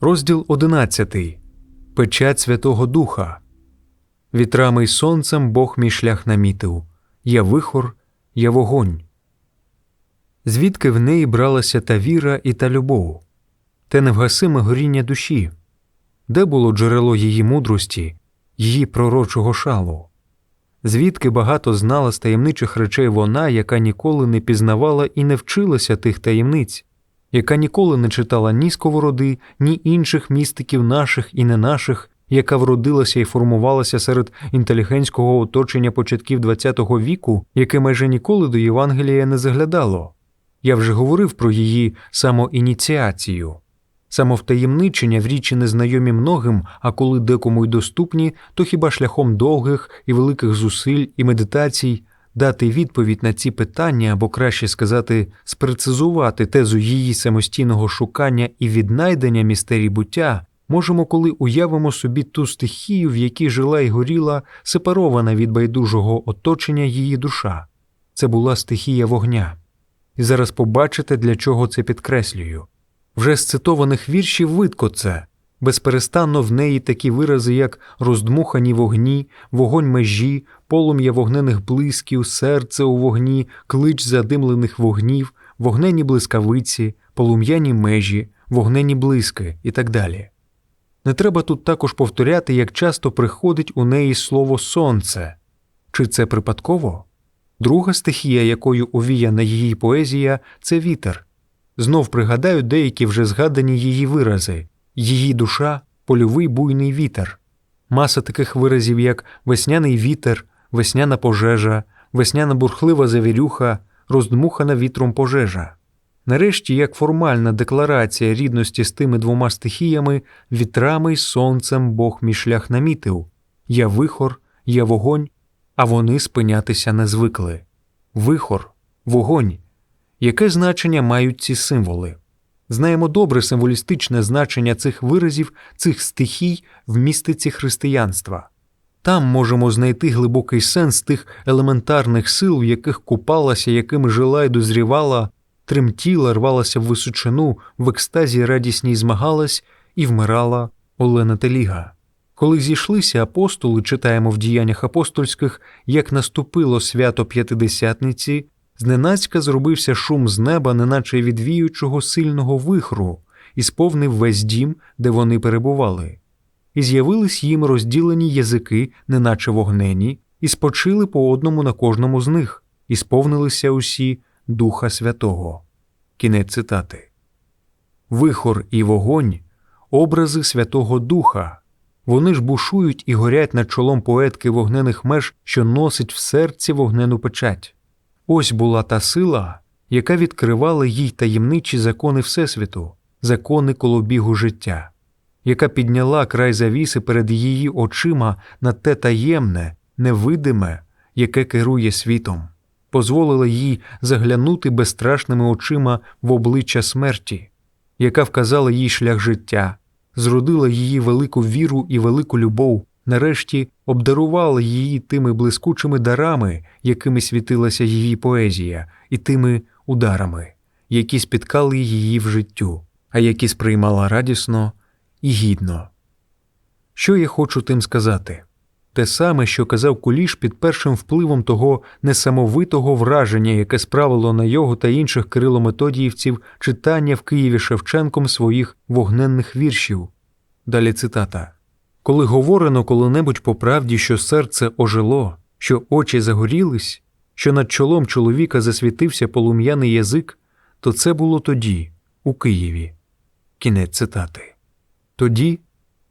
Розділ 11. Печать Святого Духа. Вітрами й сонцем Бог мій шлях намітив. Я вихор, я вогонь. Звідки в неї бралася та віра і та любов, те невгасиме горіння душі, де було джерело її мудрості, її пророчого шалу? Звідки багато знала з таємничих речей вона, яка ніколи не пізнавала і не вчилася тих таємниць, яка ніколи не читала ні сковороди, ні інших містиків наших і не наших, яка вродилася і формувалася серед інтелігентського оточення початків ХХ віку, яке майже ніколи до Євангелія не заглядало. Я вже говорив про її самоініціацію. Самовтаємничення в річі незнайомі многим, а коли декому й доступні, то хіба шляхом довгих і великих зусиль і медитацій дати відповідь на ці питання, або краще сказати, спрецизувати тезу її самостійного шукання і віднайдення містерій буття, можемо, коли уявимо собі ту стихію, в якій жила й горіла, сепарована від байдужого оточення її душа. Це була стихія вогня. І зараз побачите, для чого це підкреслюю. Вже з цитованих віршів видко це, безперестанно в неї такі вирази, як роздмухані вогні, вогонь межі, полум'я вогнених блисків, серце у вогні, клич задимлених вогнів, вогнені блискавиці, полум'яні межі, вогнені блиски і так далі. Не треба тут також повторяти, як часто приходить у неї слово сонце. Чи це припадково? Друга стихія, якою овіяна її поезія, це вітер. Знов пригадаю деякі вже згадані її вирази її душа польовий буйний вітер, маса таких виразів, як весняний вітер, весняна пожежа, весняна бурхлива завірюха, роздмухана вітром пожежа. Нарешті, як формальна декларація рідності з тими двома стихіями, вітрами й сонцем Бог мій шлях намітив я вихор, я вогонь, а вони спинятися не звикли. Вихор, вогонь. Яке значення мають ці символи? Знаємо добре символістичне значення цих виразів, цих стихій в містиці християнства. Там можемо знайти глибокий сенс тих елементарних сил, в яких купалася, якими жила і дозрівала, тремтіла, рвалася в височину, в екстазі радісній змагалась і вмирала Олена Теліга. Коли зійшлися апостоли, читаємо в діяннях апостольських, як наступило свято П'ятидесятниці, зненацька зробився шум з неба, неначе відвіючого сильного вихру, і сповнив весь дім, де вони перебували. І з'явились їм розділені язики, неначе вогнені, і спочили по одному на кожному з них, і сповнилися усі Духа Святого. Кінець цитати. Вихор і вогонь образи Святого Духа. Вони ж бушують і горять над чолом поетки вогнених меж, що носить в серці вогнену печать. Ось була та сила, яка відкривала їй таємничі закони Всесвіту, закони колобігу життя, яка підняла край завіси перед її очима на те таємне, невидиме, яке керує світом, дозволила їй заглянути безстрашними очима в обличчя смерті, яка вказала їй шлях життя, зродила її велику віру і велику любов, нарешті обдарувала її тими блискучими дарами, якими світилася її поезія, і тими ударами, які спіткали її в життю, а які сприймала радісно і гідно. Що я хочу тим сказати? Те саме, що казав Куліш під першим впливом того несамовитого враження, яке справило на його та інших кирилометодіївців читання в Києві Шевченком своїх вогненних віршів. Далі цитата коли говорено коли-небудь по правді, що серце ожило, що очі загорілись, що над чолом чоловіка засвітився полум'яний язик, то це було тоді, у Києві. Кінець цитати. Тоді,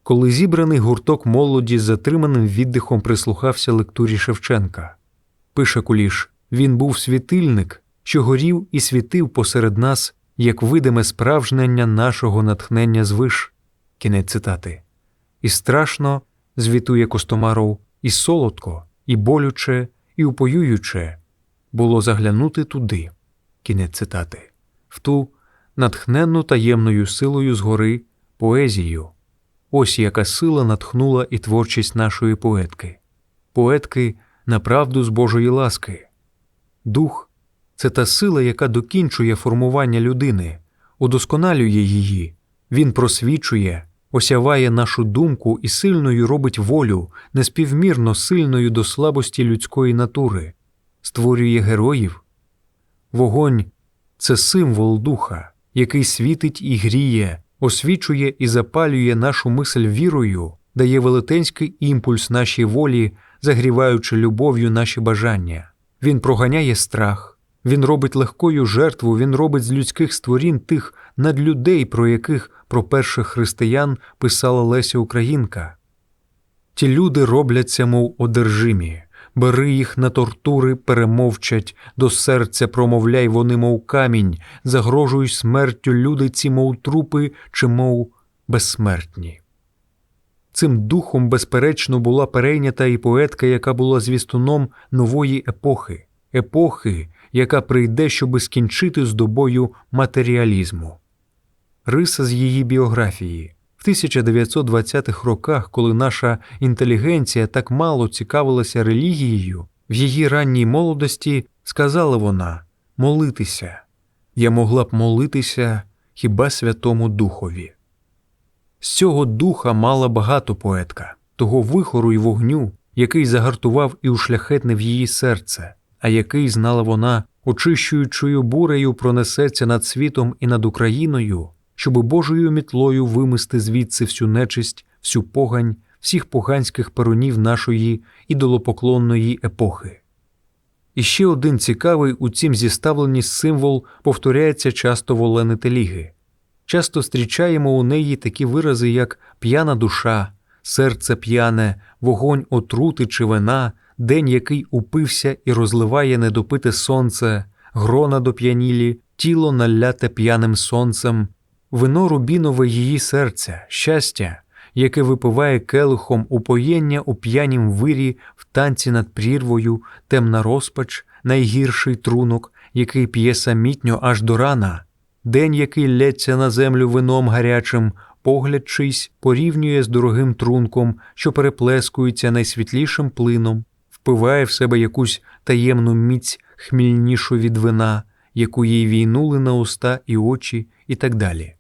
коли зібраний гурток молоді з затриманим віддихом прислухався лектурі Шевченка, пише Куліш, він був світильник, що горів і світив посеред нас, як видиме справжнення нашого натхнення звиш. Кінець цитати. І страшно, звітує Костомаров, і солодко, і болюче, і упоююче було заглянути туди, кінець цитати, в ту натхненну таємною силою згори поезію. Ось яка сила натхнула і творчість нашої поетки, поетки на правду з Божої ласки. Дух це та сила, яка докінчує формування людини, удосконалює її, Він просвічує, осяває нашу думку і сильною робить волю, неспівмірно сильною до слабості людської натури, створює героїв. Вогонь це символ духа, який світить і гріє, освічує і запалює нашу мисль вірою, дає велетенський імпульс нашій волі, загріваючи любов'ю наші бажання. Він проганяє страх, він робить легкою жертву, він робить з людських створін тих надлюдей, про яких про перших християн писала Леся Українка. Ті люди робляться, мов одержимі, бери їх на тортури, перемовчать, до серця промовляй вони, мов камінь, загрожують смертю люди ці, мов трупи, чи мов безсмертні. Цим духом, безперечно, була перейнята і поетка, яка була звістуном нової епохи, епохи, яка прийде, щоби скінчити з добою матеріалізму. Риса з її біографії. В 1920-х роках, коли наша інтелігенція так мало цікавилася релігією, в її ранній молодості сказала вона молитися. Я могла б молитися хіба Святому Духові. З цього духа мала багато поетка, того вихору й вогню, який загартував і ушляхетнив її серце, а який, знала вона, очищуючою бурею пронесеться над світом і над Україною, щоби Божою мітлою вимести звідси всю нечисть, всю погань, всіх поганських перунів нашої ідолопоклонної епохи. І ще один цікавий у цім зіставленні символ повторяється часто в Олени Теліги. Часто зустрічаємо у неї такі вирази, як п'яна душа, серце п'яне, вогонь отрути чи вина, день, який упився і розливає недопите сонце, грона доп'янілі, тіло наляте п'яним сонцем, вино рубінове її серця, щастя, яке випиває келихом упоєння у п'янім вирі в танці над прірвою, темна розпач, найгірший трунок, який п'є самітньо аж до рана. День, який лється на землю вином гарячим, погляд чийсь порівнює з дорогим трунком, що переплескується найсвітлішим плином, впиває в себе якусь таємну міць хмільнішу від вина, яку їй війнули на уста і очі, і так далі.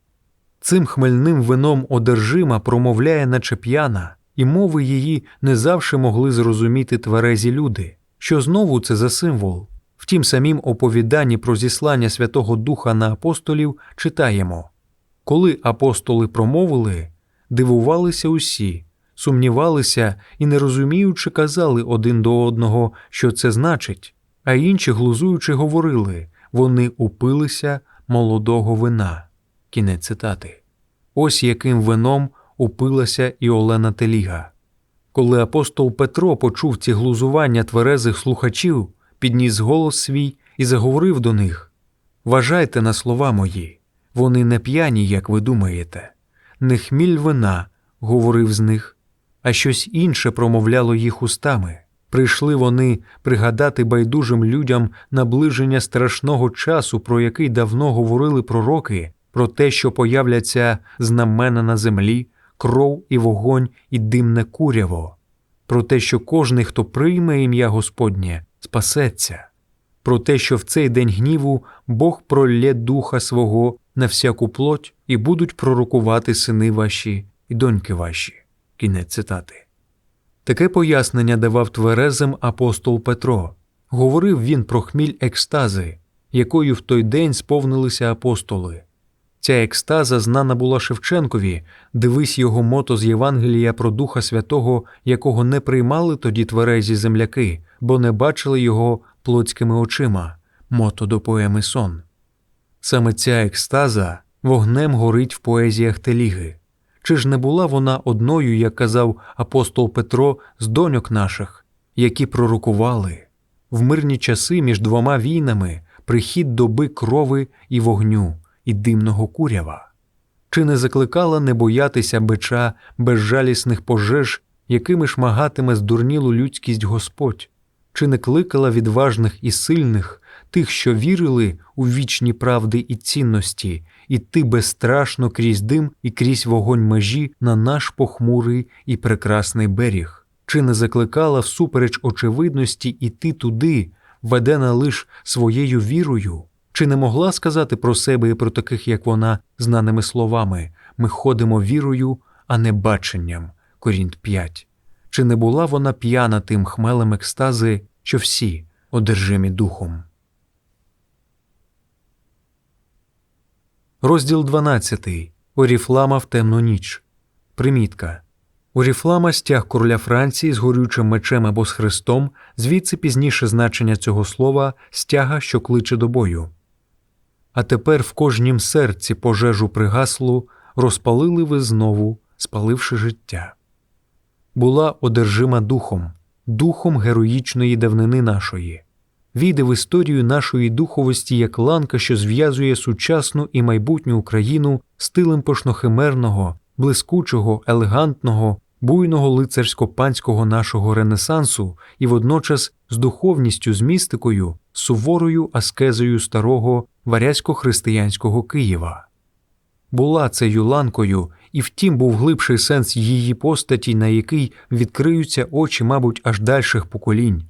Цим хмельним вином одержима промовляє, наче п'яна, і мови її не завжди могли зрозуміти тверезі люди, що знову це за символ. В тім самім оповіданні про зіслання Святого Духа на апостолів читаємо коли апостоли промовили, дивувалися усі, сумнівалися і, не розуміючи, казали один до одного, що це значить, а інші, глузуючи, говорили вони упилися молодого вина. Кінець цитати. Ось яким вином упилася і Олена Теліга. Коли апостол Петро почув ці глузування тверезих слухачів, підніс голос свій і заговорив до них Вважайте на слова мої, вони не п'яні, як ви думаєте, не хміль вина, говорив з них, а щось інше промовляло їх устами. Прийшли вони пригадати байдужим людям наближення страшного часу, про який давно говорили пророки, про те, що появляться знамена на землі, кров і вогонь і димне куряво, про те, що кожний, хто прийме ім'я Господнє, спасеться, про те, що в цей день гніву Бог пролє духа свого на всяку плоть і будуть пророкувати сини ваші і доньки ваші. Кінець цитати. Таке пояснення давав тверезим апостол Петро. Говорив він про хміль екстази, якою в той день сповнилися апостоли. Ця екстаза знана була Шевченкові, дивись його мото з Євангелія про Духа Святого, якого не приймали тоді тверезі земляки, бо не бачили його плотськими очима, мото до поеми сон. Саме ця екстаза вогнем горить в поезіях Теліги. Чи ж не була вона одною, як казав апостол Петро, з доньок наших, які пророкували в мирні часи між двома війнами прихід доби крови і вогню і димного курява? Чи не закликала не боятися бича безжалісних пожеж, якими шмагатиме здурнілу людськість Господь? Чи не кликала відважних і сильних, тих, що вірили у вічні правди і цінності, іти безстрашно крізь дим і крізь вогонь межі на наш похмурий і прекрасний берег? Чи не закликала всупереч очевидності іти туди, ведена лиш своєю вірою? Чи не могла сказати про себе і про таких, як вона, знаними словами ми ходимо вірою, а не баченням. Корінт 5. Чи не була вона п'яна тим хмелем екстази, що всі одержимі духом? Розділ 12. Оріфлама в темну ніч. Примітка. Оріфлама стяг короля Франції з горючим мечем або з хрестом, звідси пізніше значення цього слова стяга, що кличе до бою. А тепер в кожнім серці пожежу пригаслу розпалили ви знову, спаливши життя. Була одержима духом, духом героїчної давнини нашої, війде в історію нашої духовості як ланка, що зв'язує сучасну і майбутню Україну стилем пошнохимерного, блискучого, елегантного, буйного лицарсько-панського нашого Ренесансу і водночас з духовністю, з містикою, суворою аскезою старого варязько-християнського Києва. Була цею ланкою, і втім був глибший сенс її постаті, на який відкриються очі, мабуть, аж дальших поколінь.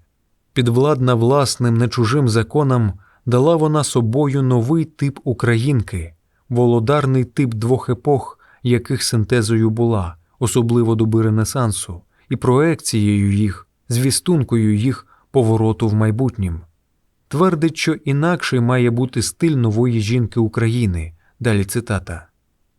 Підвладна власним не чужим законам дала вона собою новий тип українки, володарний тип двох епох, яких синтезою була, особливо доби Ренесансу, і проекцією їх, звістункою їх повороту в майбутнім. Твердить, що інакший має бути стиль нової жінки України. Далі цитата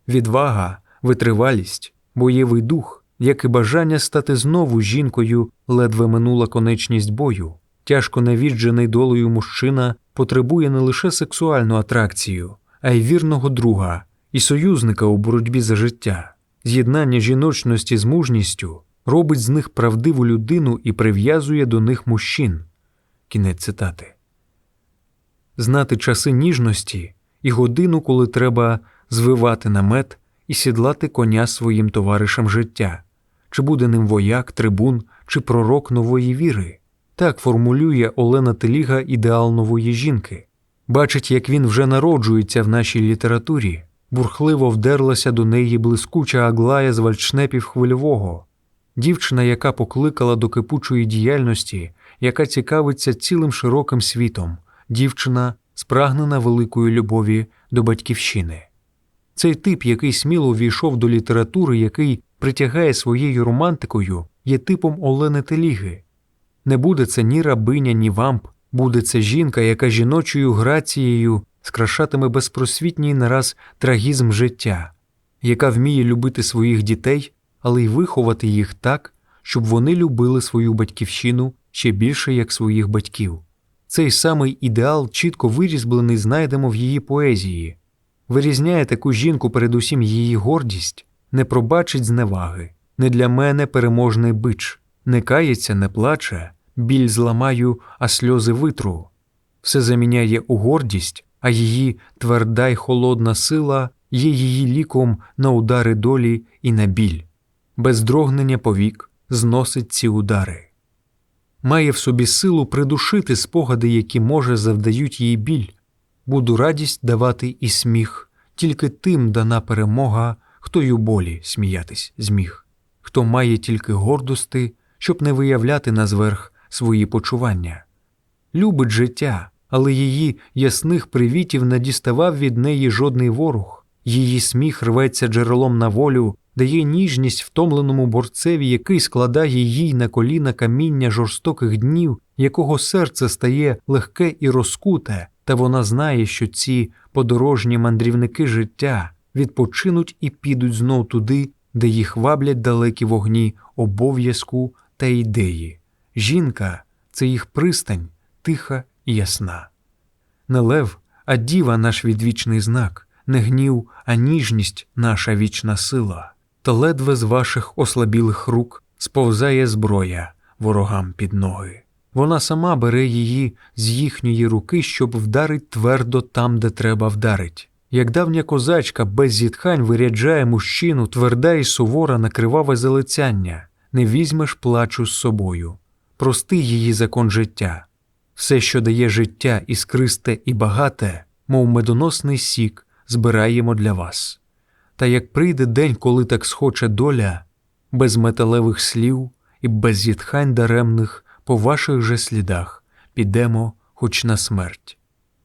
відвага, витривалість, бойовий дух, як і бажання стати знову жінкою, ледве минула конечність бою. Тяжко навіджений долею мужчина потребує не лише сексуальну атракцію, а й вірного друга і союзника у боротьбі за життя. З'єднання жіночності з мужністю робить з них правдиву людину і прив'язує до них мужчин. Кінець цитати. Знати часи ніжності і годину, коли треба звивати намет і сідлати коня своїм товаришам життя, чи буде ним вояк, трибун, чи пророк нової віри. Так формулює Олена Теліга ідеал нової жінки, бачить, як він вже народжується в нашій літературі, бурхливо вдерлася до неї блискуча Аглая з вальчнепів хвильового, дівчина, яка покликала до кипучої діяльності, яка цікавиться цілим широким світом, дівчина, спрагнена великої любові до батьківщини. Цей тип, який сміло війшов до літератури, який притягає своєю романтикою, є типом Олени Теліги. Не буде це ні рабиня, ні вамп, буде це жінка, яка жіночою грацією скрашатиме безпросвітній нараз трагізм життя, яка вміє любити своїх дітей, але й виховати їх так, щоб вони любили свою батьківщину ще більше як своїх батьків. Цей самий ідеал, чітко вирізблений, знайдемо в її поезії. Вирізняє таку жінку передусім її гордість, не пробачить зневаги, не для мене переможний бич, не кається, не плаче, біль зламаю, а сльози витру. Все заміняє у гордість, а її тверда й холодна сила є її ліком на удари долі і на біль, без дрогнення повік зносить ці удари. Має в собі силу придушити спогади, які, може, завдають їй біль, буду радість давати і сміх, тільки тим дана перемога, хто й у болі сміятись зміг, хто має тільки гордости, щоб не виявляти на зверх свої почування. Любить життя, але її ясних привітів не діставав від неї жодний ворог, її сміх рветься джерелом на волю, дає ніжність втомленому борцеві, який складає їй на коліна каміння жорстоких днів, якого серце стає легке і розкуте, та вона знає, що ці подорожні мандрівники життя відпочинуть і підуть знов туди, де їх ваблять далекі вогні обов'язку та ідеї. Жінка це їх пристань, тиха і ясна. Не лев, а діва наш відвічний знак, не гнів, а ніжність наша вічна сила, та ледве з ваших ослабілих рук сповзає зброя ворогам під ноги. Вона сама бере її з їхньої руки, щоб вдарить твердо там, де треба вдарить. Як давня козачка без зітхань виряджає мужчину, тверда і сувора на криваве залицяння, не візьмеш плачу з собою. Простий її закон життя. Все, що дає життя іскристе і багате, мов медоносний сік, збираємо для вас. Та як прийде день, коли так схоче доля, без металевих слів і без зітхань даремних по ваших же слідах підемо хоч на смерть.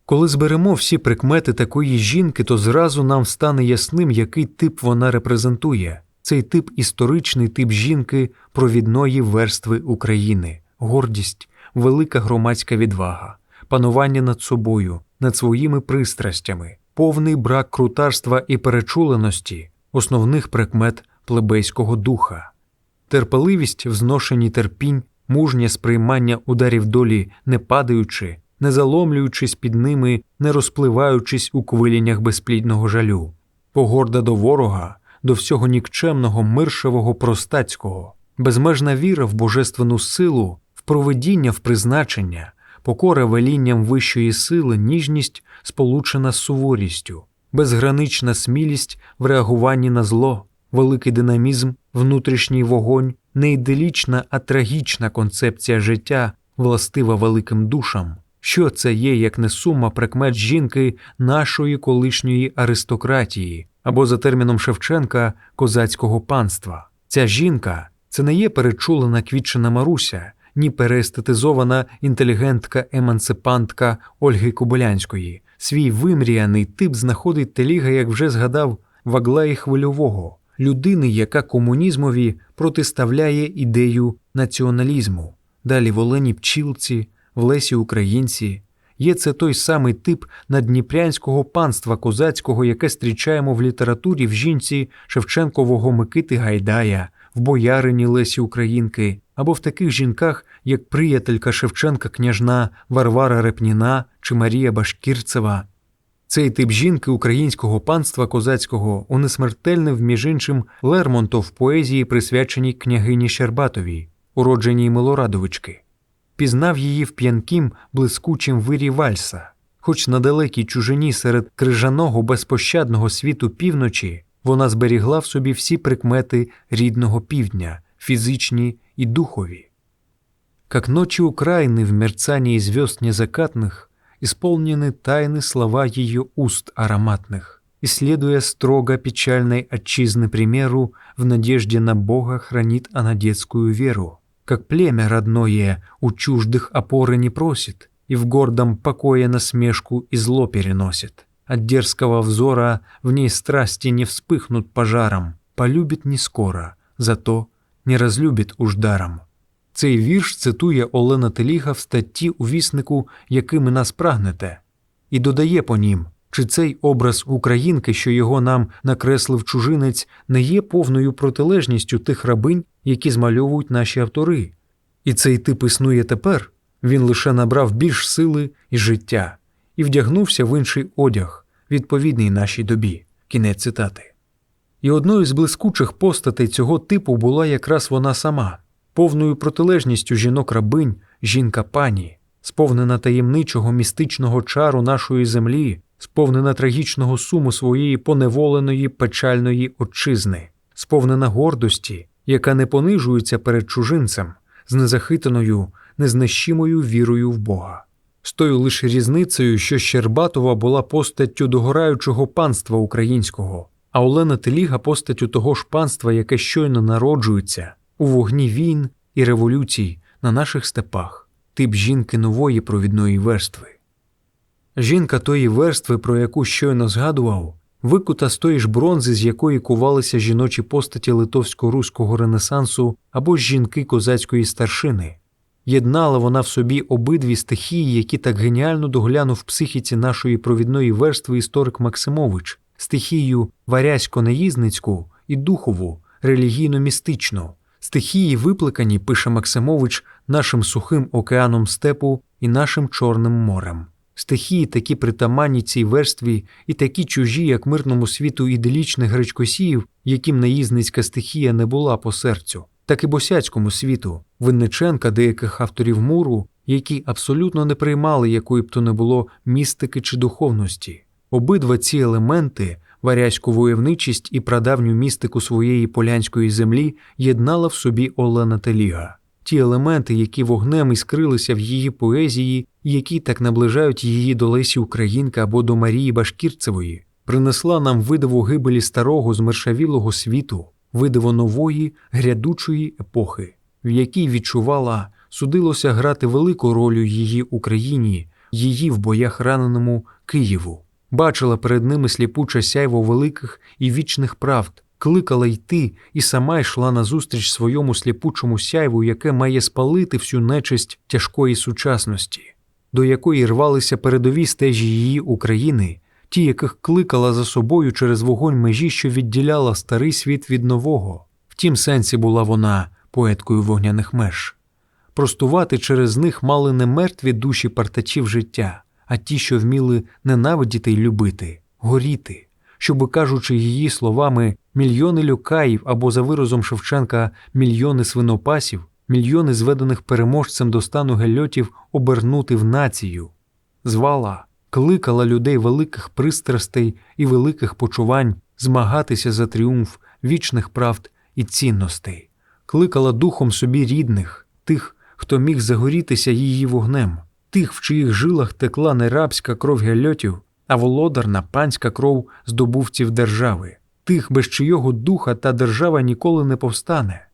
Коли зберемо всі прикмети такої жінки, то зразу нам стане ясним, який тип вона репрезентує. Цей тип історичний тип жінки провідної верстви України, гордість, велика громадська відвага, панування над собою, над своїми пристрастями, повний брак крутарства і перечуленості, основних прикмет плебейського духа, терпеливість в зношенні терпінь, мужнє сприймання ударів долі, не падаючи, не заломлюючись під ними, не розпливаючись у квиліннях безплідного жалю, погорда до ворога, до всього нікчемного, миршевого, простацького, безмежна віра в божественну силу, проведіння, в призначення, покора велінням вищої сили, ніжність, сполучена з суворістю, безгранична смілість в реагуванні на зло, великий динамізм, внутрішній вогонь, не іделічна, а трагічна концепція життя, властива великим душам. Що це є, як не сума прикмет жінки нашої колишньої аристократії або, за терміном Шевченка, козацького панства? Ця жінка це не є перечулена квітчина Маруся, ні переестетизована інтелігентка-емансипантка Ольги Кобилянської. Свій вимріяний тип знаходить Теліга, як вже згадав, в Аглаї Хвильового, людини, яка комунізмові протиставляє ідею націоналізму. Далі в Олені Пчілці, в Лесі Українці. Є це той самий тип надніпрянського панства козацького, яке зустрічаємо в літературі в жінці Шевченкового Микити Гайдая, в боярині Лесі Українки, або в таких жінках, як приятелька Шевченка княжна Варвара Репніна чи Марія Башкірцева. Цей тип жінки українського панства козацького унесмертельнив, між іншим, Лермонтов в поезії, присвяченій княгині Щербатовій, уродженій Милорадовички. Пізнав її в п'янкім, блискучім вирі вальса, хоч на далекій чужині серед крижаного безпощадного світу півночі вона зберігла в собі всі прикмети рідного півдня, фізичні і духові. Как ночи Украины в мерцании звезд незакатных исполнены тайны слова ее уст ароматных, исследуя строго печальной отчизны примеру, в надежде на Бога хранит она детскую веру. Как племя родное у чуждых опоры не просит, и в гордом покое насмешку и зло переносит. От дерзкого взора в ней страсти не вспыхнут пожаром, полюбит не скоро, зато не разлюбит уж даром. Цей вірш цитує Олена Теліга в статті у віснику Якими нас прагнете, і додає по нім, чи цей образ українки, що його нам накреслив чужинець, не є повною протилежністю тих рабинь, які змальовують наші автори. І цей тип існує тепер, він лише набрав більш сили і життя, і вдягнувся в інший одяг, відповідний нашій добі. Кінець цитати. І одною з блискучих постатей цього типу була якраз вона сама повною протилежністю жінок рабинь, жінка пані, сповнена таємничого містичного чару нашої землі, сповнена трагічного суму своєї поневоленої печальної отчизни, сповнена гордості, яка не понижується перед чужинцем, з незахитаною, незнищимою вірою в Бога. З тою лише різницею, що Щербатова була постаттю догораючого панства українського, а Олена Теліга постаттю того ж панства, яке щойно народжується у вогні війн і революцій на наших степах, тип жінки нової провідної верстви. Жінка тої верстви, про яку щойно згадував, викута з тої ж бронзи, з якої кувалися жіночі постаті литовсько-руського ренесансу або ж жінки козацької старшини. Єднала вона в собі обидві стихії, які так геніально доглянув психіці нашої провідної верстви історик Максимович, стихію варязько-неїзницьку і духову, релігійно-містичну, стихії випликані, пише Максимович, нашим сухим океаном степу і нашим Чорним морем. Стихії такі притаманні цій верстві і такі чужі, як мирному світу іделічних гречкосіїв, яким наїзницька стихія не була по серцю, так і босяцькому світу, Винниченка, деяких авторів муру, які абсолютно не приймали якої б то не було містики чи духовності. Обидва ці елементи, варязьку войовничість і прадавню містику своєї полянської землі, єднала в собі Олена Теліга. Ті елементи, які вогнем іскрилися в її поезії, які так наближають її до Лесі Українка або до Марії Башкірцевої, принесла нам видиву гибелі старого змершавілого світу, видиво нової, грядучої епохи, в якій відчувала, судилося грати велику роль у її Україні, її в боях раненому Києву, бачила перед ними сліпуче сяйво великих і вічних правд, кликала йти і сама йшла назустріч своєму сліпучому сяйву, яке має спалити всю нечисть тяжкої сучасності, до якої рвалися передові стежі її України, ті, яких кликала за собою через вогонь межі, що відділяла старий світ від нового. В тім сенсі була вона поеткою вогняних меж. Простувати через них мали не мертві душі партачів життя, а ті, що вміли ненавидіти й любити, горіти, щоби, кажучи її словами, мільйони люкаїв або за виразом Шевченка мільйони свинопасів, мільйони зведених переможцем до стану гельотів обернути в націю. Звала, кликала людей великих пристрастей і великих почувань змагатися за тріумф вічних правд і цінностей, кликала духом собі рідних, тих, хто міг загорітися її вогнем, тих, в чиїх жилах текла не рабська кров гельотів, а володарна панська кров здобувців держави, тих, без чийого духа та держава ніколи не повстане.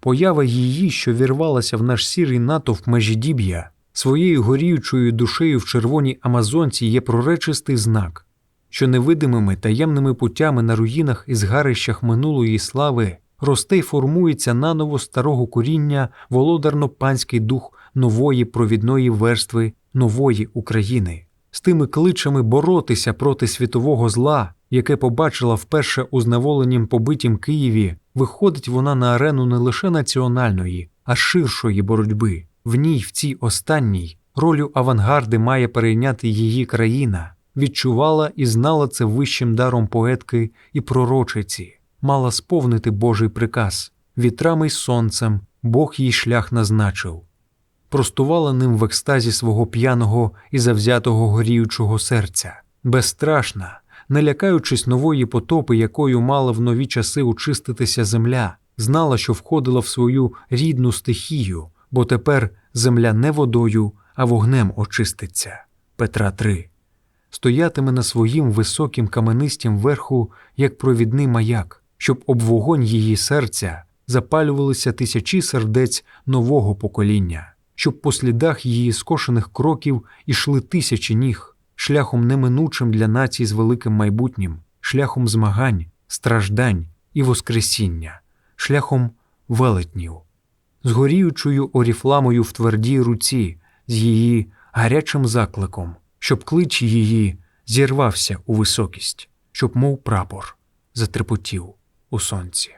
Поява її, що вірвалася в наш сірий натовп межідіб'я, своєю горіючою душею в червоній Амазонці є проречистий знак, що невидимими таємними путями на руїнах і згарищах минулої слави росте й формується наново старого коріння володарно-панський дух нової провідної верстви нової України, з тими кличами боротися проти світового зла, яке побачила вперше у зневоленім побитім Києві, виходить вона на арену не лише національної, а ширшої боротьби. В ній, в цій останній, ролю авангарди має перейняти її країна, відчувала і знала це вищим даром поетки і пророчиці, мала сповнити Божий приказ вітрами й сонцем Бог їй шлях назначив. Простувала ним в екстазі свого п'яного і завзятого горіючого серця, безстрашна, не лякаючись нової потопи, якою мала в нові часи очиститися земля, знала, що входила в свою рідну стихію, бо тепер земля не водою, а вогнем очиститься. Петра 3. Стоятиме на своїм високім каменистім верху, як провідний маяк, щоб об вогонь її серця запалювалися тисячі сердець нового покоління, щоб по слідах її скошених кроків ішли тисячі ніг, шляхом неминучим для націй з великим майбутнім, шляхом змагань, страждань і воскресіння, шляхом велетнів, з горіючою оріфламою в твердій руці, з її гарячим закликом, щоб клич її зірвався у високість, щоб, мов прапор, затрепотів у сонці.